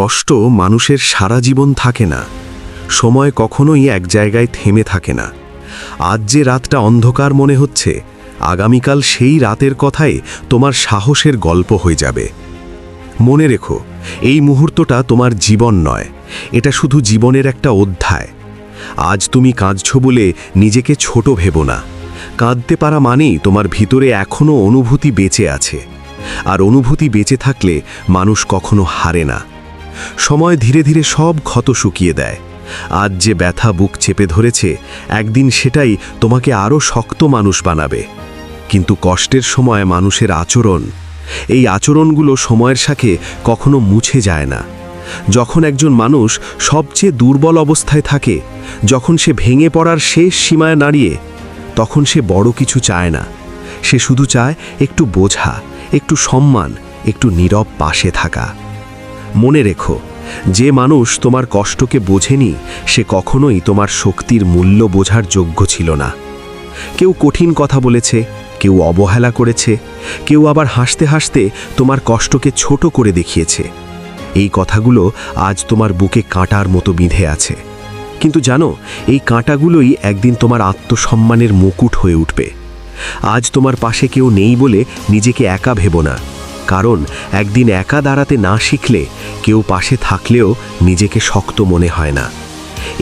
কষ্ট মানুষের সারা জীবন থাকে না। সময় কখনোই এক জায়গায় থেমে থাকে না। আজ যে রাতটা অন্ধকার মনে হচ্ছে, আগামীকাল সেই রাতের কথাই তোমার সাহসের গল্প হয়ে যাবে। মনে রেখো, এই মুহূর্তটা তোমার জীবন নয়, এটা শুধু জীবনের একটা অধ্যায়। আজ তুমি কাঁদছ বলে নিজেকে ছোট ভেবো না। কাঁদতে পারা মানেই তোমার ভিতরে এখনও অনুভূতি বেঁচে আছে। আর অনুভূতি বেঁচে থাকলে মানুষ কখনো হারে না। সময় ধীরে ধীরে সব ক্ষত শুকিয়ে দেয়। আজ যে ব্যথা বুক চেপে ধরেছে, একদিন সেটাই তোমাকে আরও শক্ত মানুষ বানাবে। কিন্তু কষ্টের সময় মানুষের আচরণ, এই আচরণগুলো সময়ের সাথে কখনো মুছে যায় না। যখন একজন মানুষ সবচেয়ে দুর্বল অবস্থায় থাকে, যখন সে ভেঙে পড়ার শেষ সীমায় দাঁড়িয়ে, তখন সে বড় কিছু চায় না। সে শুধু চায় একটু বোঝা, একটু সম্মান, একটু নীরব পাশে থাকা। মনে রেখো, যে মানুষ তোমার কষ্টকে বোঝেনি, সে কখনোই তোমার শক্তির মূল্য বোঝার যোগ্য ছিল না। কেউ কঠিন কথা বলেছে, কেউ অবহেলা করেছে, কেউ আবার হাসতে হাসতে তোমার কষ্টকে ছোট করে দেখিয়েছে। এই কথাগুলো আজ তোমার বুকে কাঁটার মতো বিঁধে আছে। কিন্তু জানো, এই কাঁটাগুলোই একদিন তোমার আত্মসম্মানের মুকুট হয়ে উঠবে। আজ তোমার পাশে কেউ নেই বলে নিজেকে একা ভেবো না। কারণ একদিন একা দাঁড়াতে না শিখলে কেউ পাশে থাকলেও নিজেকে শক্ত মনে হয় না।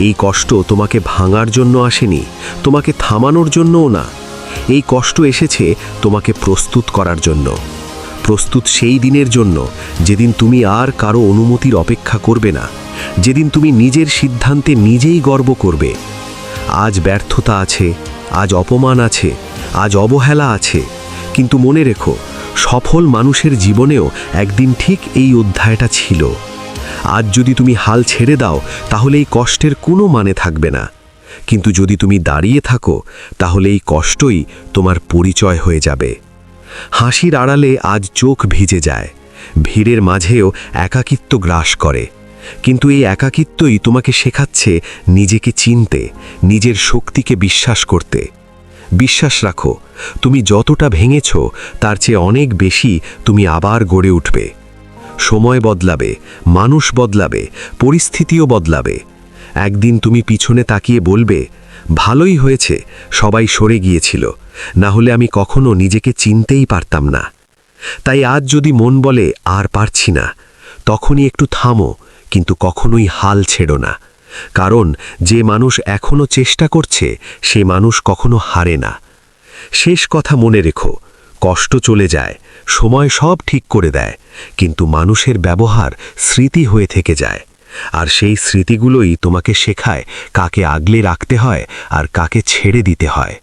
এই কষ্ট তোমাকে ভাঙার জন্য আসেনি, তোমাকে থামানোর জন্যও না। এই কষ্ট এসেছে তোমাকে প্রস্তুত করার জন্য। প্রস্তুত সেই দিনের জন্য যেদিন তুমি আর কারও অনুমতির অপেক্ষা করবে না, যেদিন তুমি নিজের সিদ্ধান্তে নিজেই গর্ব করবে। আজ ব্যর্থতা আছে, আজ অপমান আছে, আজ অবহেলা আছে, কিন্তু মনে রেখো সফল মানুষের জীবনেও একদিন ঠিক এই অধ্যায়টা ছিল। আজ যদি তুমি হাল ছেড়ে দাও, তাহলে এই কষ্টের কোনো মানে থাকবে না। কিন্তু যদি তুমি দাঁড়িয়ে থাকো, তাহলে এই কষ্টই তোমার পরিচয় হয়ে যাবে। হাসির আড়ালে আজ চোখ ভিজে যায়। ভিড়ের মাঝেও একাকিত্ব গ্রাস করে। কিন্তু এই একাকিত্বই তোমাকে শেখাচ্ছে নিজেকে চিনতে, নিজের শক্তিকে বিশ্বাস করতে। বিশ্বাস রাখো, তুমি যতটা ভেঙেছ, তার চেয়ে অনেক বেশি তুমি আবার গড়ে উঠবে। সময় বদলাবে, মানুষ বদলাবে, পরিস্থিতিও বদলাবে। একদিন তুমি পিছনে তাকিয়ে বলবে, ভালোই হয়েছে, সবাই সরে গিয়েছিল, না হলে আমি কখনো নিজেকে চিনতেই পারতাম না। তাই আজ যদি মন বলে, আর পারছি না, তখনই একটু থামো, কিন্তু কখনোই হাল ছেড়ো না। কারণ যে মানুষ এখনও চেষ্টা করছে, সে মানুষ কখনো হারে না। শেষ কথা মনে রেখো, কষ্ট চলে যায়, সময় সব ঠিক করে দেয়, কিন্তু মানুষের ব্যবহার স্মৃতি হয়ে থেকে যায়। আর সেই স্মৃতিগুলোই তোমাকে শেখায় কাকে আগলে রাখতে হয় আর কাকে ছেড়ে দিতে হয়।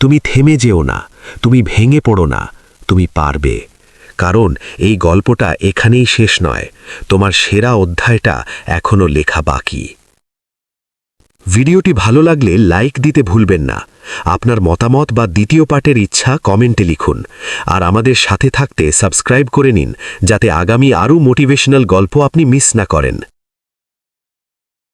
তুমি থেমে যেও না, তুমি ভেঙে পড়ো না, তুমি পারবে। কারণ এই গল্পটা এখানেই শেষ নয়, তোমার সেরা অধ্যায়টা এখনও লেখা বাকি। ভিডিওটি ভালো লাগলে লাইক দিতে ভুলবেন না। আপনার মতামত বা দ্বিতীয় পার্টের ইচ্ছা কমেন্টে লিখুন। আর আমাদের সাথে থাকতে সাবস্ক্রাইব করে নিন, যাতে আগামী আরও মোটিভেশনাল গল্প আপনি মিস না করেন।